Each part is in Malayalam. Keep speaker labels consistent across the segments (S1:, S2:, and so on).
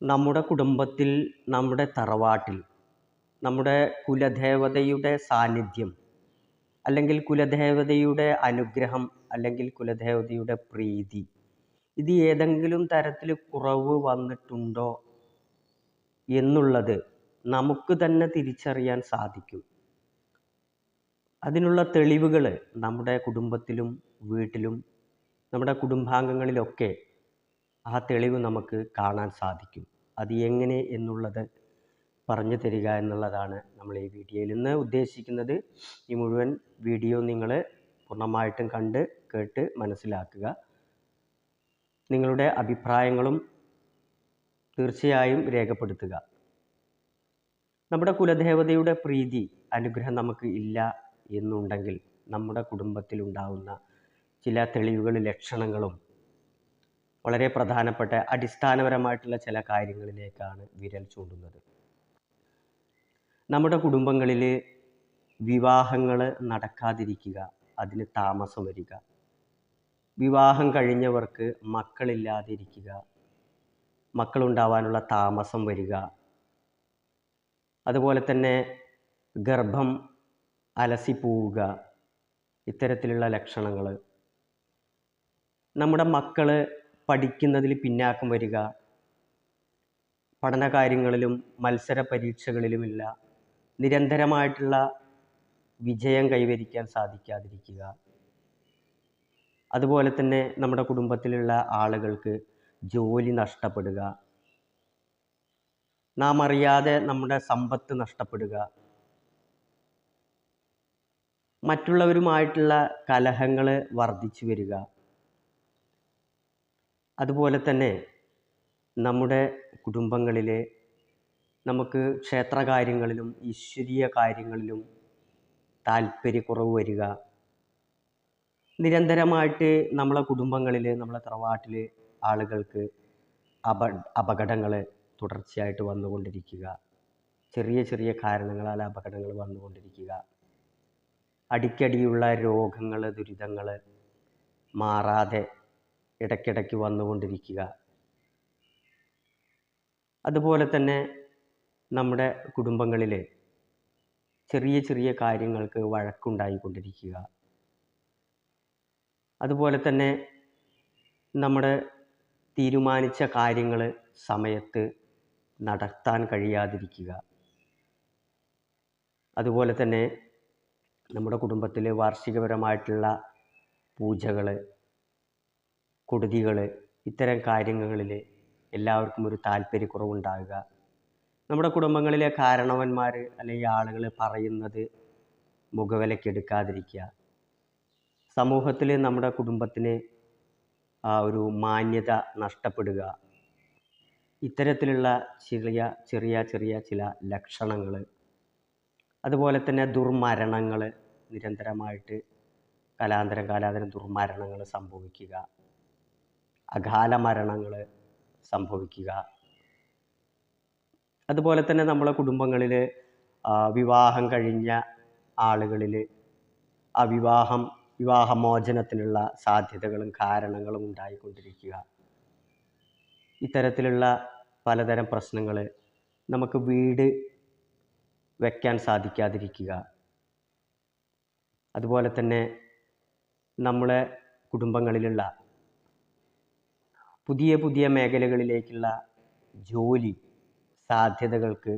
S1: നമ്മുടെ കുടുംബത്തിൽ നമ്മുടെ തറവാട്ടിൽ നമ്മുടെ കുലദേവതയുടെ സാന്നിധ്യം അല്ലെങ്കിൽ കുലദേവതയുടെ അനുഗ്രഹം അല്ലെങ്കിൽ കുലദേവതയുടെ പ്രീതി ഇത് ഏതെങ്കിലും തരത്തിൽ കുറവ് വന്നിട്ടുണ്ടോ എന്നുള്ളത് നമുക്ക് തന്നെ തിരിച്ചറിയാൻ സാധിക്കും. അതിനുള്ള തെളിവുകൾ നമ്മുടെ കുടുംബത്തിലും വീട്ടിലും നമ്മുടെ കുടുംബാംഗങ്ങളിലൊക്കെ ആ തെളിവ് നമുക്ക് കാണാൻ സാധിക്കും. അത് എങ്ങനെ എന്നുള്ളത് പറഞ്ഞു തരിക എന്നുള്ളതാണ് നമ്മൾ ഈ വീഡിയോയിൽ നിന്ന് ഉദ്ദേശിക്കുന്നത്. ഈ മുഴുവൻ വീഡിയോ നിങ്ങൾ പൂർണമായിട്ടും കണ്ട് കേട്ട് മനസ്സിലാക്കുക. നിങ്ങളുടെ അഭിപ്രായങ്ങളും തീർച്ചയായും രേഖപ്പെടുത്തുക. നമ്മുടെ കുലദേവതയുടെ പ്രീതി അനുഗ്രഹം നമുക്ക് ഇല്ല എന്നുണ്ടെങ്കിൽ നമ്മുടെ കുടുംബത്തിലുണ്ടാവുന്ന ചില തെളിവുകളും ലക്ഷണങ്ങളും വളരെ പ്രധാനപ്പെട്ട അടിസ്ഥാനപരമായിട്ടുള്ള ചില കാര്യങ്ങളിലേക്കാണ് വിരൽ ചൂണ്ടുന്നത്. നമ്മുടെ കുടുംബങ്ങളിൽ വിവാഹങ്ങൾ നടക്കാതിരിക്കുക അതിന് താമസം വരിക. വിവാഹം കഴിഞ്ഞവർക്ക് മക്കളില്ലാതിരിക്കുക മക്കളുണ്ടാവാനുള്ള താമസം വരിക. അതുപോലെ തന്നെ ഗർഭം അലസിപ്പോവുക ഇത്തരത്തിലുള്ള ലക്ഷണങ്ങൾ. നമ്മുടെ മക്കൾ പഠിക്കുന്നതിൽ പിന്നാക്കം വരിക. പഠന കാര്യങ്ങളിലും മത്സര പരീക്ഷകളിലുമില്ല. നിരന്തരമായിട്ടുള്ള വിജയം കൈവരിക്കാൻ സാധിക്കാതിരിക്കുക. അതുപോലെ തന്നെ നമ്മുടെ കുടുംബത്തിലുള്ള ആളുകൾക്ക് ജോലി നഷ്ടപ്പെടുക. നാം അറിയാതെ നമ്മുടെ സമ്പത്ത് നഷ്ടപ്പെടുക. മറ്റുള്ളവരുമായിട്ടുള്ള കലഹങ്ങൾ വർദ്ധിച്ചു വരിക. അതുപോലെ തന്നെ നമ്മുടെ കുടുംബങ്ങളിൽ നമുക്ക് ക്ഷേത്രകാര്യങ്ങളിലും ഈശ്വരീയ കാര്യങ്ങളിലും താല്പര്യക്കുറവ് വരിക. നിരന്തരമായിട്ട് നമ്മളെ കുടുംബങ്ങളിൽ നമ്മളെ തറവാട്ടിൽ ആളുകൾക്ക് അപ അപകടങ്ങൾ തുടർച്ചയായിട്ട് വന്നുകൊണ്ടിരിക്കുക. ചെറിയ ചെറിയ കാരണങ്ങളാൽ അപകടങ്ങൾ വന്നുകൊണ്ടിരിക്കുക. അടിക്കടിയുള്ള രോഗങ്ങൾ ദുരിതങ്ങൾ മാറാതെ ഇടയ്ക്കിടയ്ക്ക് വന്നുകൊണ്ടിരിക്കുക. അതുപോലെ തന്നെ നമ്മുടെ കുടുംബങ്ങളിൽ ചെറിയ ചെറിയ കാര്യങ്ങൾക്ക് വഴക്കുണ്ടായിക്കൊണ്ടിരിക്കുക. അതുപോലെ തന്നെ നമ്മുടെ തീരുമാനിച്ച കാര്യങ്ങൾ സമയത്ത് നടത്താൻ കഴിയാതിരിക്കുക. അതുപോലെ തന്നെ നമ്മുടെ കുടുംബത്തിലെ വാർഷികപരമായിട്ടുള്ള പൂജകൾ കൊടുതികൾ ഇത്തരം കാര്യങ്ങളിൽ എല്ലാവർക്കും ഒരു താല്പര്യക്കുറവുണ്ടാകുക. നമ്മുടെ കുടുംബങ്ങളിലെ കാരണവന്മാർ അല്ലെങ്കിൽ ആളുകൾ പറയുന്നത് മുഖവിലക്കെടുക്കാതിരിക്കുക. സമൂഹത്തിൽ നമ്മുടെ കുടുംബത്തിന് ആ ഒരു മാന്യത നഷ്ടപ്പെടുക. ഇത്തരത്തിലുള്ള ചെറിയ ചെറിയ ചെറിയ ചില ലക്ഷണങ്ങൾ അതുപോലെ തന്നെ ദുർമരണങ്ങൾ നിരന്തരമായിട്ട് കാലാന്തരം കാലാന്തരം ദുർമരണങ്ങൾ സംഭവിക്കുക. അകാല മരണങ്ങൾ സംഭവിക്കുക. അതുപോലെ തന്നെ നമ്മളെ കുടുംബങ്ങളിൽ വിവാഹം കഴിഞ്ഞ ആളുകളിൽ ആ വിവാഹം വിവാഹമോചനത്തിനുള്ള സാധ്യതകളും കാരണങ്ങളും ഉണ്ടായിക്കൊണ്ടിരിക്കുക. ഇത്തരത്തിലുള്ള പലതരം പ്രശ്നങ്ങൾ നമുക്ക് വീട് വയ്ക്കാൻ സാധിക്കാതിരിക്കുക. അതുപോലെ തന്നെ നമ്മളെ കുടുംബങ്ങളിലുള്ള പുതിയ പുതിയ മേഖലകളിലേക്കുള്ള ജോലി സാധ്യതകൾക്ക്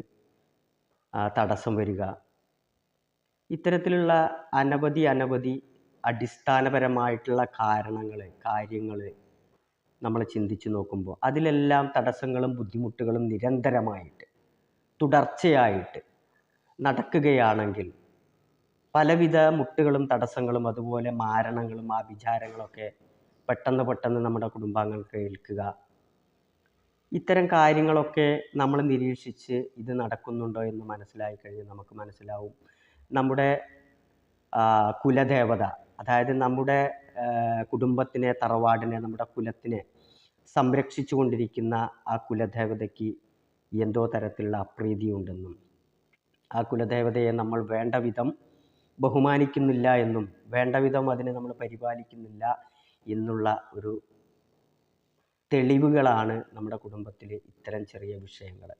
S1: തടസ്സം വരിക. ഇത്തരത്തിലുള്ള അനവധി അനവധി അടിസ്ഥാനപരമായിട്ടുള്ള കാരണങ്ങൾ കാര്യങ്ങൾ നമ്മൾ ചിന്തിച്ചു നോക്കുമ്പോൾ അതിലെല്ലാം തടസ്സങ്ങളും ബുദ്ധിമുട്ടുകളും നിരന്തരമായിട്ട് തുടർച്ചയായിട്ട് നടക്കുകയാണെങ്കിൽ പലവിധ മുട്ടുകളും തടസ്സങ്ങളും അതുപോലെ മാരണങ്ങളും ആഭിചാരങ്ങളൊക്കെ പെട്ടെന്ന് പെട്ടെന്ന് നമ്മുടെ കുടുംബാംഗങ്ങൾക്ക് ഏൽക്കുക. ഇത്തരം കാര്യങ്ങളൊക്കെ നമ്മൾ നിരീക്ഷിച്ച് ഇത് നടക്കുന്നുണ്ടോ എന്ന് മനസ്സിലായി കഴിഞ്ഞാൽ നമുക്ക് മനസ്സിലാവും. നമ്മുടെ കുലദേവത അതായത് നമ്മുടെ കുടുംബത്തിനെ തറവാടിനെ നമ്മുടെ കുലത്തിനെ സംരക്ഷിച്ചു കൊണ്ടിരിക്കുന്ന ആ കുലദേവതയ്ക്ക് എന്തോ തരത്തിലുള്ള അപ്രീതിയുണ്ടെന്നും ആ കുലദേവതയെ നമ്മൾ വേണ്ട വിധം ബഹുമാനിക്കുന്നില്ല എന്നും വേണ്ട വിധം അതിനെ നമ്മൾ പരിപാലിക്കുന്നില്ല എന്നുള്ള ഒരു തെളിവുകളാണ് നമ്മുടെ കുടുംബത്തിൽ ഇത്തരം ചെറിയ വിഷയങ്ങൾ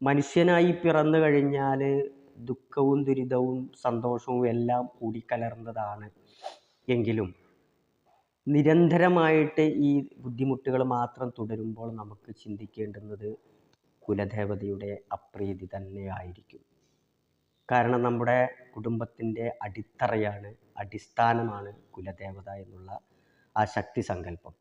S1: മനുഷ്യനായി പിറന്നു കഴിഞ്ഞാൽ ദുഃഖവും ദുരിതവും സന്തോഷവും എല്ലാം കൂടിക്കലർന്നതാണ് എങ്കിലും നിരന്തരമായിട്ട് ഈ ബുദ്ധിമുട്ടുകൾ മാത്രം തുടരുമ്പോൾ നമുക്ക് ചിന്തിക്കേണ്ടുന്നത് കുലദേവതയുടെ അപ്രീതി തന്നെയായിരിക്കും. കാരണം നമ്മുടെ കുടുംബത്തിന്റെ അടിത്തറയാണ് അടിസ്ഥാനമാണ് കുലദേവത എന്നുള്ള ആ ശക്തി സങ്കല്പം.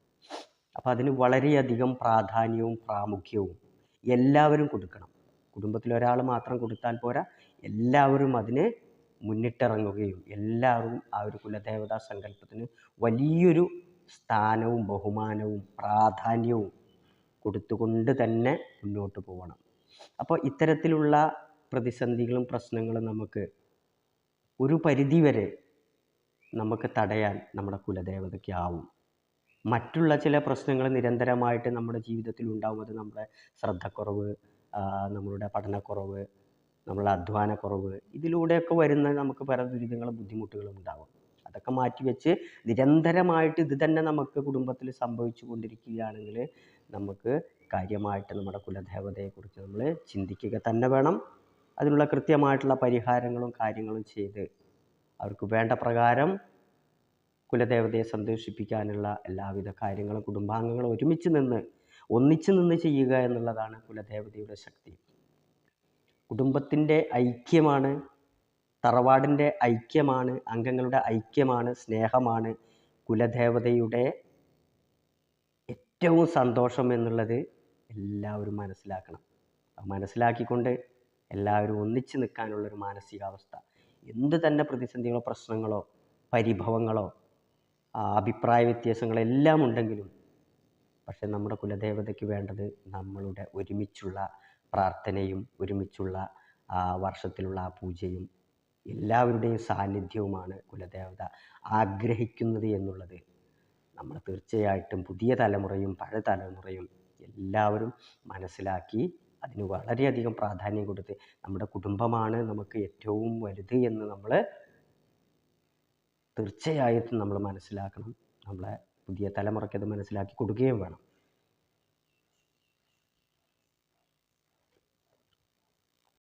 S1: അപ്പോൾ അതിന് വളരെയധികം പ്രാധാന്യവും പ്രാമുഖ്യവും എല്ലാവരും കൊടുക്കണം. കുടുംബത്തിലൊരാൾ മാത്രം കൊടുത്താൽ പോരാ എല്ലാവരും അതിന് മുന്നിട്ടിറങ്ങുകയും എല്ലാവരും ആ ഒരു കുലദേവതാ സങ്കല്പത്തിന് വലിയൊരു സ്ഥാനവും ബഹുമാനവും പ്രാധാന്യവും കൊടുത്തുകൊണ്ട് തന്നെ മുന്നോട്ട് പോകണം അപ്പോൾ ഇത്തരത്തിലുള്ള പ്രതിസന്ധികളും പ്രശ്നങ്ങളും നമുക്ക് ഒരു പരിധി വരെ നമുക്ക് തടയാൻ നമ്മുടെ കുലദേവതയ്ക്കാവും. മറ്റുള്ള ചില പ്രശ്നങ്ങൾ നിരന്തരമായിട്ട് നമ്മുടെ ജീവിതത്തിൽ ഉണ്ടാവും. അത് നമ്മുടെ ശ്രദ്ധക്കുറവ് നമ്മളുടെ പഠനക്കുറവ് നമ്മളുടെ അധ്വാനക്കുറവ് ഇതിലൂടെയൊക്കെ വരുന്ന നമുക്ക് പല ദുരിതങ്ങളും ബുദ്ധിമുട്ടുകളും ഉണ്ടാകും അതൊക്കെ മാറ്റിവെച്ച് നിരന്തരമായിട്ട് ഇത് തന്നെ നമുക്ക് കുടുംബത്തിൽ സംഭവിച്ചു കൊണ്ടിരിക്കുകയാണെങ്കിൽ നമുക്ക് കാര്യമായിട്ട് നമ്മുടെ കുലദേവതയെക്കുറിച്ച് നമ്മൾ ചിന്തിക്കുക തന്നെ വേണം. അതിനുള്ള കൃത്യമായിട്ടുള്ള പരിഹാരങ്ങളും കാര്യങ്ങളും ചെയ്ത് അവർക്ക് വേണ്ട പ്രകാരം കുലദേവതയെ സന്തോഷിപ്പിക്കാനുള്ള എല്ലാവിധ കാര്യങ്ങളും കുടുംബാംഗങ്ങളും ഒരുമിച്ച് നിന്ന് ഒന്നിച്ചു നിന്ന് ചെയ്യുക എന്നുള്ളതാണ് കുലദേവതയുടെ ശക്തി. കുടുംബത്തിന്റെ ഐക്യമാണ് തറവാടിന്റെ ഐക്യമാണ് അംഗങ്ങളുടെ ഐക്യമാണ് സ്നേഹമാണ് കുലദേവതയുടെ ഏറ്റവും സന്തോഷം എന്നുള്ളത് എല്ലാവരും മനസ്സിലാക്കണം. മനസ്സിലാക്കിക്കൊണ്ട് എല്ലാവരും ഒന്നിച്ച് നിൽക്കാനുള്ളൊരു മാനസികാവസ്ഥ. എന്ത് തന്നെ പ്രതിസന്ധികളോ പ്രശ്നങ്ങളോ പരിഭവങ്ങളോ അഭിപ്രായ വ്യത്യാസങ്ങളെല്ലാം ഉണ്ടെങ്കിലും പക്ഷെ നമ്മുടെ കുലദേവതയ്ക്ക് വേണ്ടത് നമ്മളുടെ ഒരുമിച്ചുള്ള പ്രാർത്ഥനയും ഒരുമിച്ചുള്ള വർഷത്തിലുള്ള ആ പൂജയും എല്ലാവരുടെയും സാന്നിധ്യവുമാണ് കുലദേവത ആഗ്രഹിക്കുന്നത് എന്നുള്ളത്. നമ്മൾ തീർച്ചയായിട്ടും പുതിയ തലമുറയും പഴയ തലമുറയും എല്ലാവരും മനസ്സിലാക്കി അതിന് വളരെയധികം പ്രാധാന്യം കൊടുത്ത് നമ്മുടെ കുടുംബമാണ് നമുക്ക് ഏറ്റവും വലുത് എന്ന് നമ്മൾ തീർച്ചയായിട്ടും നമ്മൾ മനസ്സിലാക്കണം. നമ്മളെ പുതിയ തലമുറയ്ക്ക് അത് മനസ്സിലാക്കി കൊടുക്കുകയും വേണം.